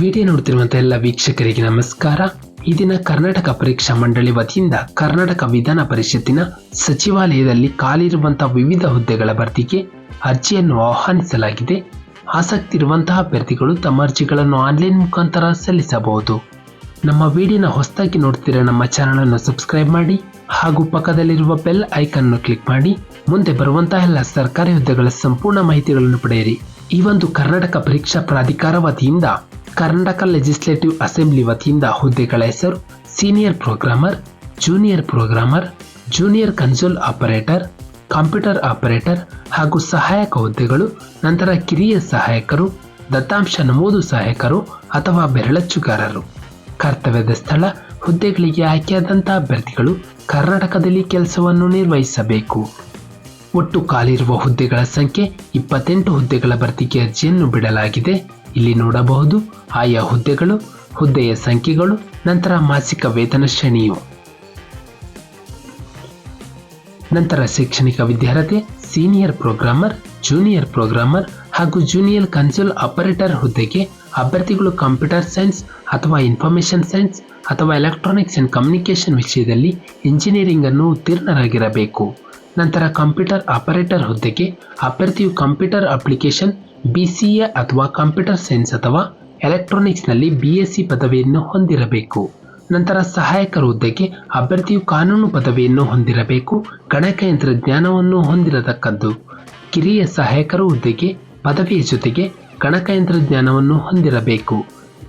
Video ನೋಡ್ತಿರುವಂತಹ ಎಲ್ಲ ವೀಕ್ಷಕರಿಗೆ ನಮಸ್ಕಾರ. ಈ ದಿನ ಕರ್ನಾಟಕ ಪರೀಕ್ಷಾ ಮಂಡಳಿ ವತಿಯಿಂದ ಕರ್ನಾಟಕ ವಿಧಾನ ಪರಿಷತ್ತಿನ ಸಚಿವಾಲಯದಲ್ಲಿ ಖಾಲಿರುವಂತಹ ವಿವಿಧ ಹುದ್ದೆಗಳ ಭರ್ತಿಗೆ ಅರ್ಜಿಯನ್ನು ಆಹ್ವಾನಿಸಲಾಗಿದೆ. ಆಸಕ್ತಿ ಇರುವಂತಹ ಅಭ್ಯರ್ಥಿಗಳು ತಮ್ಮ ಅರ್ಜಿಗಳನ್ನು ಆನ್ಲೈನ್ ಮುಖಾಂತರ ಸಲ್ಲಿಸಬಹುದು. ನಮ್ಮ ವಿಡಿಯೋನ ಹೊಸದಾಗಿ ನೋಡ್ತಿರೋ ನಮ್ಮ ಚಾನಲ್ ಅನ್ನು ಸಬ್ಸ್ಕ್ರೈಬ್ ಮಾಡಿ ಹಾಗೂ ಪಕ್ಕದಲ್ಲಿರುವ ಬೆಲ್ ಐಕನ್ ಅನ್ನು ಕ್ಲಿಕ್ ಮಾಡಿ. ಮುಂದೆ ಬರುವಂತಹ ಎಲ್ಲ ಸರ್ಕಾರಿ ಹುದ್ದೆಗಳ ಸಂಪೂರ್ಣ ಮಾಹಿತಿಗಳನ್ನು ಪಡೆಯಿರಿ. ಈ ಒಂದು ಕರ್ನಾಟಕ ಪರೀಕ್ಷಾ ಪ್ರಾಧಿಕಾರ ವತಿಯಿಂದ ಕರ್ನಾಟಕ ಲೆಜಿಸ್ಲೇಟಿವ್ ಅಸೆಂಬ್ಲಿ ವತಿಯಿಂದ ಹುದ್ದೆಗಳ ಹೆಸರು senior programmer junior programmer junior console operator computer operator ಹಾಗೂ ಸಹಾಯಕ ಹುದ್ದೆಗಳು, ನಂತರ ಕಿರಿಯ ಸಹಾಯಕರು, ದತ್ತಾಂಶ ನಮೂದು ಸಹಾಯಕರು ಅಥವಾ ಬೆರಳಚ್ಚುಗಾರರು. ಕರ್ತವ್ಯದ ಸ್ಥಳ, ಹುದ್ದೆಗಳಿಗೆ ಆಯ್ಕೆಯಾದಂತಹ ಅಭ್ಯರ್ಥಿಗಳು ಕರ್ನಾಟಕದಲ್ಲಿ ಕೆಲಸವನ್ನು ನಿರ್ವಹಿಸಬೇಕು. ಒಟ್ಟು ಕಾಲಿರುವ ಹುದ್ದೆಗಳ ಸಂಖ್ಯೆ ಇಪ್ಪತ್ತೆಂಟು ಹುದ್ದೆಗಳ ಭರ್ತಿಗೆ ಅರ್ಜಿಯನ್ನು ಬಿಡಲಾಗಿದೆ. ಇಲ್ಲಿ ನೋಡಬಹುದು ಆಯಾ ಹುದ್ದೆಗಳು, ಹುದ್ದೆಯ ಸಂಖ್ಯೆಗಳು, ನಂತರ ಮಾಸಿಕ ವೇತನ ಶ್ರೇಣಿಯು. ನಂತರ ಶೈಕ್ಷಣಿಕ ವಿದ್ಯಾರ್ಹತೆ, ಸೀನಿಯರ್ ಪ್ರೋಗ್ರಾಮರ್, ಜೂನಿಯರ್ ಪ್ರೋಗ್ರಾಮರ್ ಹಾಗೂ ಜೂನಿಯರ್ ಕನ್ಸೋಲ್ ಆಪರೇಟರ್ ಹುದ್ದೆಗೆ ಅಭ್ಯರ್ಥಿಗಳು ಕಂಪ್ಯೂಟರ್ ಸೈನ್ಸ್ ಅಥವಾ ಇನ್ಫಾರ್ಮೇಷನ್ ಸೈನ್ಸ್ ಅಥವಾ ಎಲೆಕ್ಟ್ರಾನಿಕ್ಸ್ ಅಂಡ್ ಕಮ್ಯುನಿಕೇಷನ್ ವಿಷಯದಲ್ಲಿ ಇಂಜಿನಿಯರಿಂಗ್ ಅನ್ನು ಉತ್ತೀರ್ಣರಾಗಿರಬೇಕು. ನಂತರ ಕಂಪ್ಯೂಟರ್ ಆಪರೇಟರ್ ಹುದ್ದೆಗೆ ಅಭ್ಯರ್ಥಿಯು ಕಂಪ್ಯೂಟರ್ ಅಪ್ಲಿಕೇಶನ್ ಬಿ ಸಿ ಅಥವಾ ಕಂಪ್ಯೂಟರ್ ಸೈನ್ಸ್ ಅಥವಾ ಎಲೆಕ್ಟ್ರಾನಿಕ್ಸ್ನಲ್ಲಿ ಬಿ ಎಸ್ ಸಿ ಪದವಿಯನ್ನು ಹೊಂದಿರಬೇಕು. ನಂತರ ಸಹಾಯಕರ ಹುದ್ದೆಗೆ ಅಭ್ಯರ್ಥಿಯು ಕಾನೂನು ಪದವಿಯನ್ನು ಹೊಂದಿರಬೇಕು ಗಣಕಯಂತ್ರ ಜ್ಞಾನವನ್ನು ಹೊಂದಿರತಕ್ಕದ್ದು ಕಿರಿಯ ಸಹಾಯಕರ ಹುದ್ದೆಗೆ ಪದವಿಯ ಜೊತೆಗೆ ಗಣಕಯಂತ್ರ ಜ್ಞಾನವನ್ನು ಹೊಂದಿರಬೇಕು.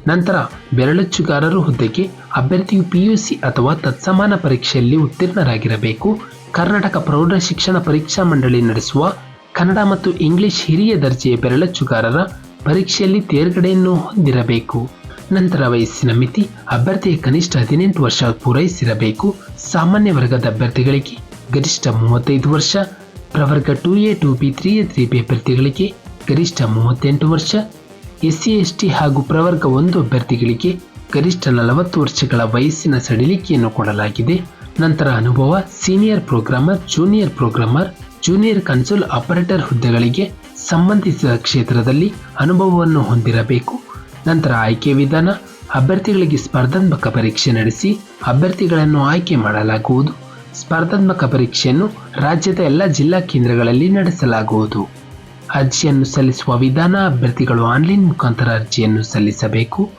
ನಂತರ ಬೆರಳಚ್ಚುಗಾರರು ಹುದ್ದೆಗೆ ಅಭ್ಯರ್ಥಿಯು ಪಿಯುಸಿ ಅಥವಾ ತತ್ಸಮಾನ ಪರೀಕ್ಷೆಯಲ್ಲಿ ಉತ್ತೀರ್ಣರಾಗಿರಬೇಕು. ಕರ್ನಾಟಕ ಪ್ರೌಢ ಶಿಕ್ಷಣ ಪರೀಕ್ಷಾ ಮಂಡಳಿ ನಡೆಸುವ ಕನ್ನಡ ಮತ್ತು ಇಂಗ್ಲಿಷ್ ಹಿರಿಯ ದರ್ಜೆಯ ಬೆರಳಚ್ಚುಗಾರರ ಪರೀಕ್ಷೆಯಲ್ಲಿ ತೇರ್ಗಡೆಯನ್ನು ಹೊಂದಿರಬೇಕು. ನಂತರ ವಯಸ್ಸಿನ ಮಿತಿ, ಅಭ್ಯರ್ಥಿಯ ಕನಿಷ್ಠ ಹದಿನೆಂಟು ವರ್ಷ ಪೂರೈಸಿರಬೇಕು. ಸಾಮಾನ್ಯ ವರ್ಗದ ಅಭ್ಯರ್ಥಿಗಳಿಗೆ ಗರಿಷ್ಠ ಮೂವತ್ತೈದು ವರ್ಷ, ಪ್ರವರ್ಗ two A, two B, three A, three B ಅಭ್ಯರ್ಥಿಗಳಿಗೆ ಗರಿಷ್ಠ ಮೂವತ್ತೆಂಟು ವರ್ಷ. ಎಸ್ ಸಿ ಎಸ್ ಟಿ ಹಾಗೂ ಪ್ರವರ್ಗ ಒಂದು ಅಭ್ಯರ್ಥಿಗಳಿಗೆ ಗರಿಷ್ಠ ನಲವತ್ತು ವರ್ಷಗಳ ವಯಸ್ಸಿನ ಸಡಿಲಿಕೆಯನ್ನು ಕೊಡಲಾಗಿದೆ. ನಂತರ ಅನುಭವ, senior programmer, junior programmer junior console operator ಹುದ್ದೆಗಳಿಗೆ ಸಂಬಂಧಿಸಿದ ಕ್ಷೇತ್ರದಲ್ಲಿ ಅನುಭವವನ್ನು ಹೊಂದಿರಬೇಕು. ನಂತರ ಆಯ್ಕೆ ವಿಧಾನ, ಅಭ್ಯರ್ಥಿಗಳಿಗೆ ಸ್ಪರ್ಧಾತ್ಮಕ ಪರೀಕ್ಷೆ ನಡೆಸಿ ಅಭ್ಯರ್ಥಿಗಳನ್ನು ಆಯ್ಕೆ ಮಾಡಲಾಗುವುದು. ಸ್ಪರ್ಧಾತ್ಮಕ ಪರೀಕ್ಷೆಯನ್ನು ರಾಜ್ಯದ ಎಲ್ಲ ಜಿಲ್ಲಾ ಕೇಂದ್ರಗಳಲ್ಲಿ ನಡೆಸಲಾಗುವುದು. ಅರ್ಜಿಯನ್ನು ಸಲ್ಲಿಸುವ ವಿಧಾನ, ಅಭ್ಯರ್ಥಿಗಳು ಆನ್ಲೈನ್ ಮುಖಾಂತರ ಅರ್ಜಿಯನ್ನು ಸಲ್ಲಿಸಬೇಕು.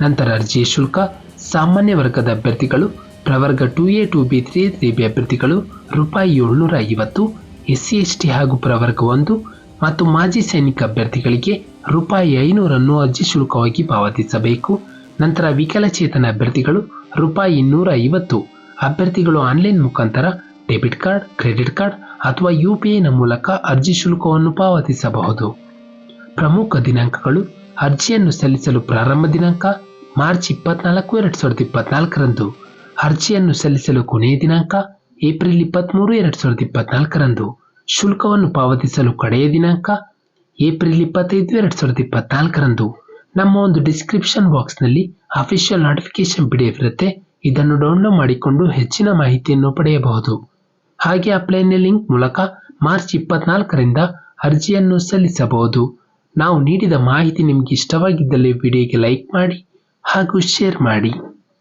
ನಂತರ ಅರ್ಜಿಯ ಶುಲ್ಕ, ಸಾಮಾನ್ಯ ವರ್ಗದ ಅಭ್ಯರ್ಥಿಗಳು, ಪ್ರವರ್ಗ two A two B three three B ಅಭ್ಯರ್ಥಿಗಳು, ರೂಪಾಯಿ ಏಳ್ನೂರ ಐವತ್ತು ಎಸ್ ಸಿ ಎಸ್ ಟಿ ಹಾಗೂ ಪ್ರವರ್ಗ ಒಂದು ಮತ್ತು ಮಾಜಿ ಸೈನಿಕ ಅಭ್ಯರ್ಥಿಗಳಿಗೆ ರೂಪಾಯಿ ಐನೂರನ್ನು ಅರ್ಜಿ ಶುಲ್ಕವಾಗಿ ಪಾವತಿಸಬೇಕು. ನಂತರ ವಿಕಲಚೇತನ ಅಭ್ಯರ್ಥಿಗಳು ರೂಪಾಯಿ ಇನ್ನೂರ ಐವತ್ತು. ಅಭ್ಯರ್ಥಿಗಳು ಆನ್ಲೈನ್ ಮುಖಾಂತರ ಡೆಬಿಟ್ ಕಾರ್ಡ್, ಕ್ರೆಡಿಟ್ ಕಾರ್ಡ್ ಅಥವಾ ಯು ಮೂಲಕ ಅರ್ಜಿ ಶುಲ್ಕವನ್ನು ಪಾವತಿಸಬಹುದು. ಪ್ರಮುಖ ದಿನಾಂಕಗಳು ಅರ್ಜಿಯನ್ನು ಸಲ್ಲಿಸಲು ಪ್ರಾರಂಭ ದಿನಾಂಕ ಮಾರ್ಚ್ ಇಪ್ಪತ್ನಾಲ್ಕು, ಎರಡು ಸಾವಿರದ ಇಪ್ಪತ್ನಾಲ್ಕರಂದು. ಅರ್ಜಿಯನ್ನು ಸಲ್ಲಿಸಲು ಕೊನೆಯ ದಿನಾಂಕ ಏಪ್ರಿಲ್ ಇಪ್ಪತ್ತ್ಮೂರು ಎರಡು ಸಾವಿರದ ಇಪ್ಪತ್ನಾಲ್ಕರಂದು ಶುಲ್ಕವನ್ನು ಪಾವತಿಸಲು ಕಡೆಯ ದಿನಾಂಕ ಏಪ್ರಿಲ್ ಇಪ್ಪತ್ತೈದು, ಎರಡು ಸಾವಿರದ ಇಪ್ಪತ್ನಾಲ್ಕರಂದು ನಮ್ಮ ಒಂದು ಡಿಸ್ಕ್ರಿಪ್ಷನ್ ಬಾಕ್ಸ್ನಲ್ಲಿ ಅಫಿಷಿಯಲ್ ನೋಟಿಫಿಕೇಶನ್ ಪಿ ಇರುತ್ತೆ. ಇದನ್ನು ಡೌನ್ಲೋಡ್ ಮಾಡಿಕೊಂಡು ಹೆಚ್ಚಿನ ಮಾಹಿತಿಯನ್ನು ಪಡೆಯಬಹುದು. ಹಾಗೆ ಅಪ್ಲೈನ ಲಿಂಕ್ ಮೂಲಕ ಮಾರ್ಚ್ ಇಪ್ಪತ್ನಾಲ್ಕರಿಂದ ಅರ್ಜಿಯನ್ನು ಸಲ್ಲಿಸಬಹುದು. ನಾವು ನೀಡಿದ ಮಾಹಿತಿ ನಿಮಗೆ ಇಷ್ಟವಾಗಿದ್ದಲ್ಲಿ ವಿಡಿಯೋಗೆ ಲೈಕ್ ಮಾಡಿ ಹಾಗೂ ಶೇರ್ ಮಾಡಿ.